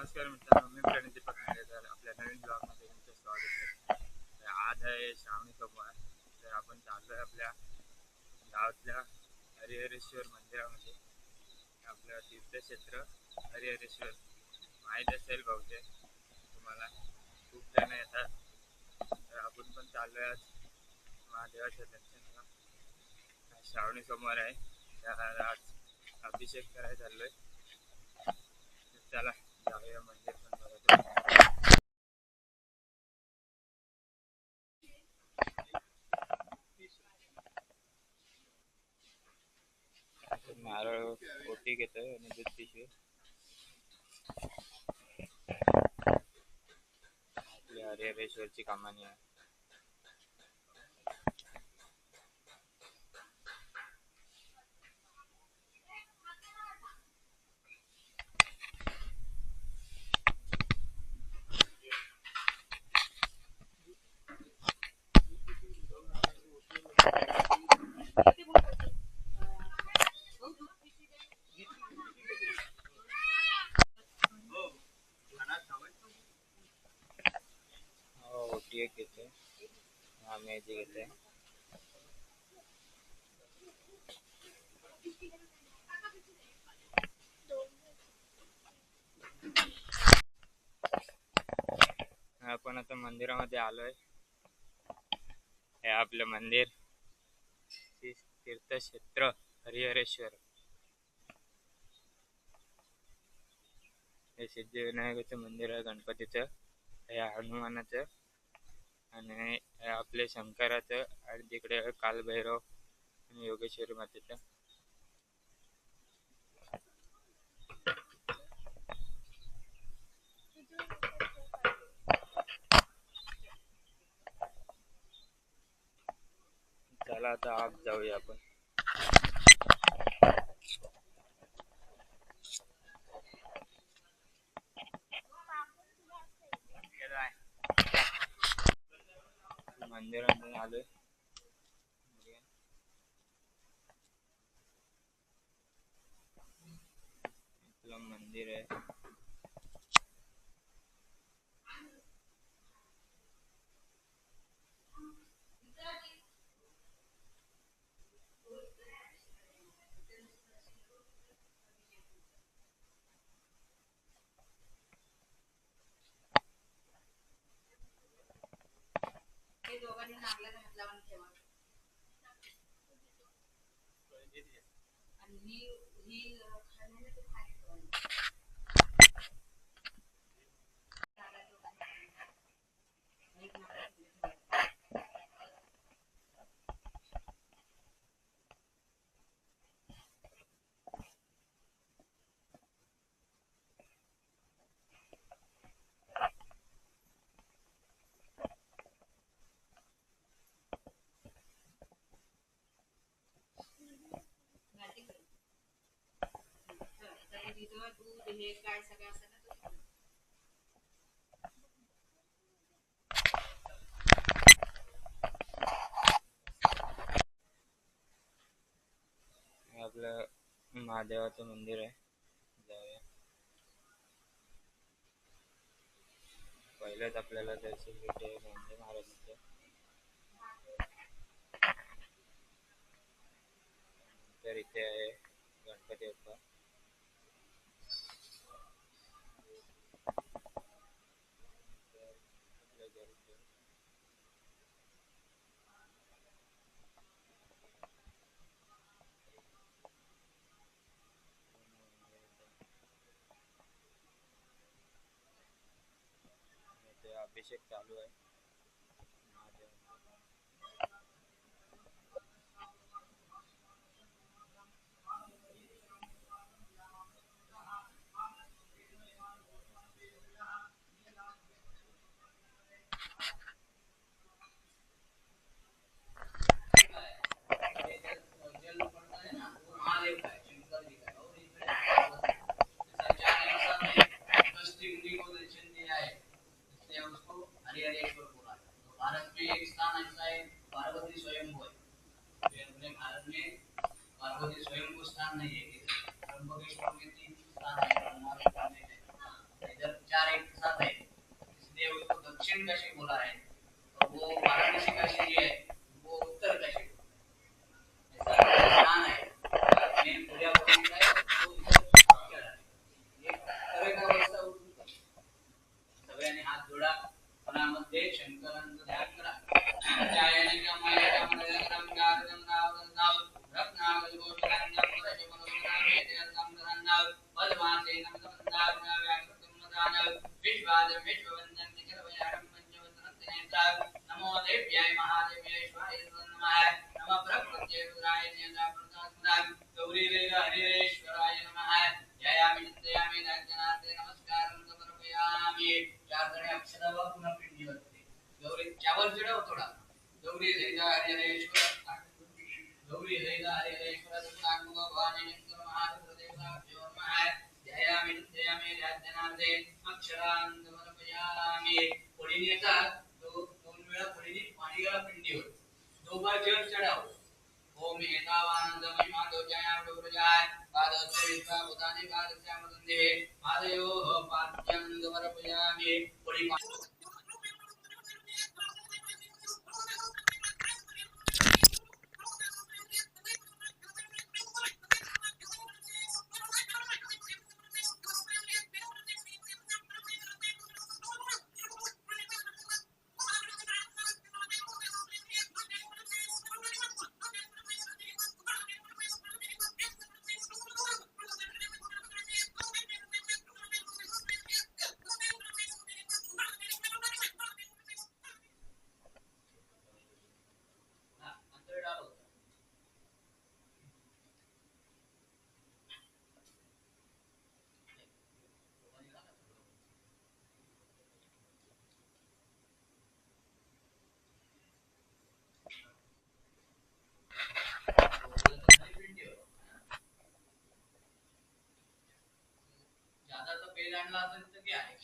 नमस्कार मित्रांनो मी प्रणित दीपक नांदेकर आपल्या नवीन ब्लॉगमध्ये तुमचं स्वागत आहे. तर आज आहे श्रावणी सोमवार तर आपण चाललो आहे आपल्या गावातल्या हरिहरेश्वर मंदिरामध्ये. आपलं तीर्थक्षेत्र हरिहरेश्वर. माहीत असेल बहुतेक तुम्हाला खूप जण येतात. तर आपण पण चाललो आहे आज महादेवाच्या दर्शनाला. श्रावणी सोमवार आहे त्याला आज अभिषेक करायला चाललो तर चला नारळ ओटी घेतोय आणि दूध पिशवी आपली हरिहरेश्वरची कामानी. आहे हो ओटी एक घेतोय आम्ही याची घेतोय. आपण आता मंदिरामध्ये आलोय. हे आपलं मंदिर. तीर्थक्षेत्र हरिहरेश्वर. हे सिद्धिविनायकाचं मंदिर आहे गणपतीचं. हे हनुमानाचं. आणि आपले शंकराचं आणि तिकडे कालभैरव आणि योगेश्वरी मातेचं. चला आता आत जाऊया आपण. मंदिरामध्ये आलोय आपलं मंदिर आहे हे चांगल्या नागला हात लावून ठेवा. आणि ही ही अं, ते खाली नागला दोघांनी. एक नागला खाली ठेवा. घालते का? चल, दूध हे काय सगळं ना आपलं महादेवाचं मंदिर आहे. अभिषेक चालू आहे पद्माक्षरांत वनपयामे पुढे येतात दोन वेळा पुढे पाणी गेला पिंडीवर दोबार जल चढाव. ओम एतावानंदमय माधव जया प्रभुजाय पादोत्तर विश्वा भूतानि पादस्यामदन्दे पादयोः पाद्यं वरपयामे पुढे अजून तुम्ही आहे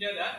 India, that.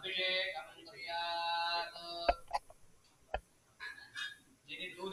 Jadi Amantriya, Jenny Dude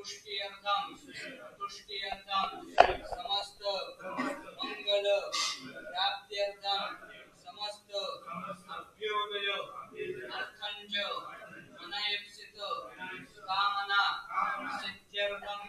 तुष्टी अंताम समस्त मंगल प्राप्त्यर्थम समस्त अभ्योदय अर्थंज अनयप्सित कामना सिद्ध्यर्थम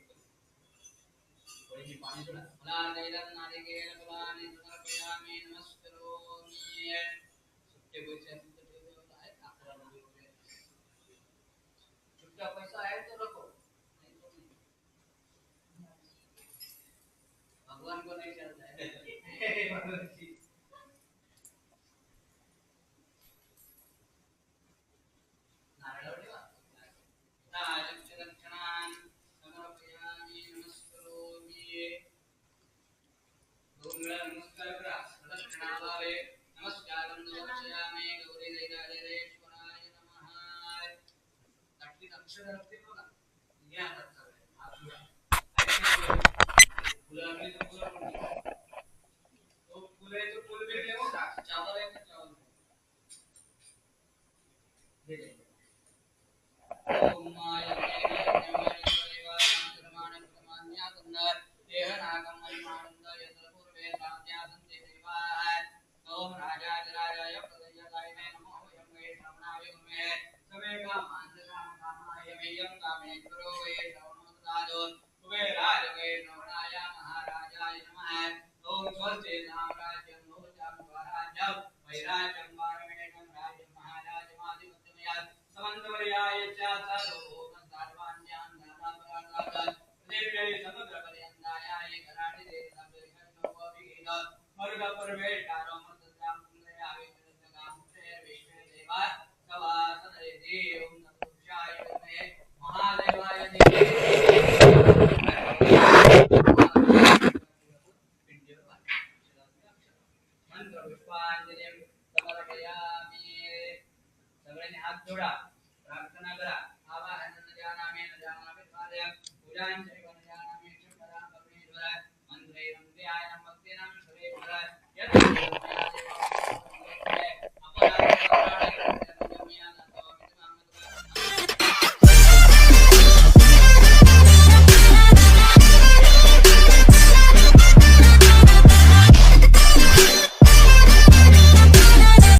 फलादैरन्नादिकेन फलानि समर्पयामि नमस्करोमि सत्यपुरुष ಸಮಂತವರ್ಯಾಯ ಚ ಸರ್ವೋ ಸರ್ವಾಣ್ಯಾನ್ ಧರ್ಮಾಪರಾಧಾತ್ ಪ್ರದೇವ್ಯೈ ಸಮಗ್ರ सगळ्यांनी